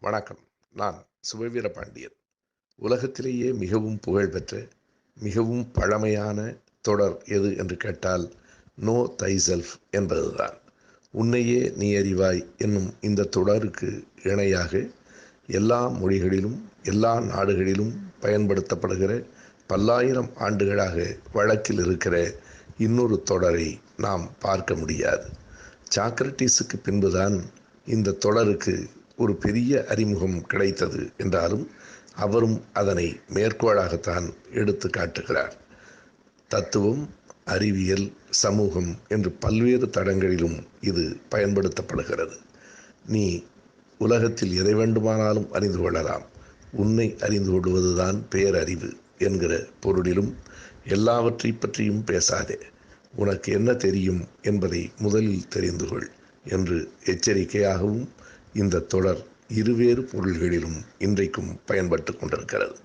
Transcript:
வணக்கம். நான் சுபவீர பாண்டியன். உலகத்திலேயே மிகவும் புகழ்பெற்ற மிகவும் பழமையான தொடர் எது என்று கேட்டால் நோ தைசெல்ஃப் என்பதுதான். உன்னையே நீ அறிவாய் என்னும் இந்த தொடருக்கு இணையாக எல்லா மொழிகளிலும் எல்லா நாடுகளிலும் பயன்படுத்தப்படுகிற பல்லாயிரம் ஆண்டுகளாக வழக்கில் இருக்கிற இன்னொரு தொடரை நாம் பார்க்க முடியாது. சாக்ரட்டிஸுக்கு பின்புதான் இந்த தொடருக்கு ஒரு பெரிய அறிமுகம் கிடைத்தது என்றாலும் அவரும் அதனை மேற்கோளாகத்தான் எடுத்து காட்டுகிறார். தத்துவம் அறிவியல் சமூகம் என்று பல்வேறு தடங்களிலும் இது பயன்படுத்தப்படுகிறது. நீ உலகத்தில் எதை வேண்டுமானாலும் அறிந்து கொள்ளலாம். உன்னை அறிந்து கொள்வதுதான் பேரறிவு என்கிற பொருளிலும் எல்லாவற்றை பற்றியும் பேசாதே. உனக்கு என்ன தெரியும் என்பதை முதலில் தெரிந்து கொள் என்று எச்சரிக்கையாகவும் இந்த தொடர் இருவேறு பொருள்களிலும் இன்றைக்கும் பயன்பட்டு கொண்டிருக்கிறது.